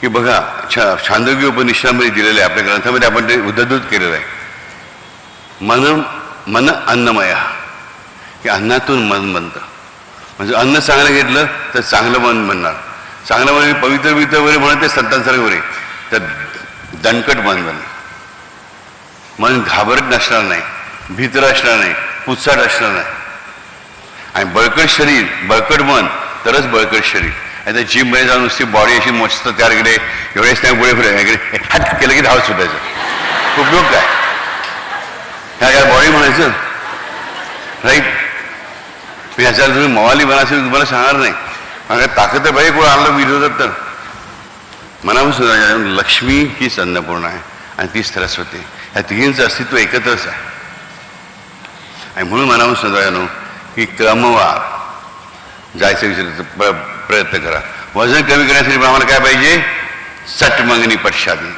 की बघा छा छांदोगी उपनिषदामध्ये दिलेलं आहे आपल्या ग्रंथामध्ये आपण ते उद्धृत केलेलं आहे. मन मन अन्नमय. की अन्नातून मन बनतं. म्हणजे अन्न चांगलं घेतलं तर चांगलं मन बनणार. चांगलं म्हणजे पवित्र पवित्र वगैरे म्हणते संतांसारखे वगैरे. तर दणकट मन बनणार. मन घाबरट नसणार नाही भीतर असणार नाही पुसाट असणार नाही. आणि बळकट शरीर बळकट मन तरच बळकट शरीर. आता जिममध्ये जाऊन नुसती बॉडी अशी मस्त तयार केले एवढेच नाही पुढे पुढे इकडे हात केलं की धावत सुटायचं. उपयोग काय? ह्या काय बॉडी म्हणायचं राईट मी ह्याच्या तुम्ही मवाली बनायचं तुम्हाला सांगणार नाही. आणि ताकद तर पाहिजे कोण आणलं विरोधात तर. मनापासून लक्ष्मी हीच अन्नपूर्ण आहे आणि ती सरस्वती ह्या तिघींचं अस्तित्व एकत्रच आहे. आणि म्हणून मनापासून सुद्धा की क्रमवार जायचं विचारायचं प्र प्रयत्न करा. वजन कमी करण्यासाठी पण आम्हाला काय पाहिजे? चटमंगनी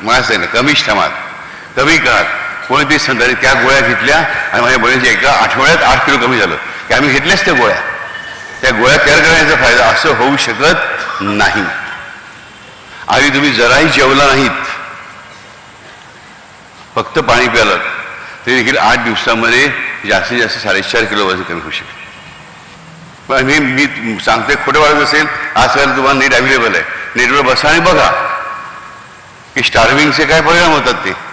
मग असं ना कमी श्रमात. कमी काळात. कोणती संतांनी त्या गोळ्या घेतल्या आणि माझ्या बहिणीच्या एका आठवड्यात आठ किलो कमी झालं. की आम्ही घेतल्याच त्या गोळ्या. त्या गोळ्या तयार करण्याचा फायदा असं होऊ शकत नाही. आधी तुम्ही जराही जेवला नाहीत. फक्त पाणी प्यालं तरी देखील आठ दिवसामध्ये जास्तीत जास्त साडेचार किलो वजन कमी होऊ शकते. पण मी मी सांगते खोटं वाढत असेल आजकाल तुम्हाला नेट अवेलेबल आहे. नेटवर बसा आणि बघा. की स्टार्विंगचे काय परिणाम होतात ते?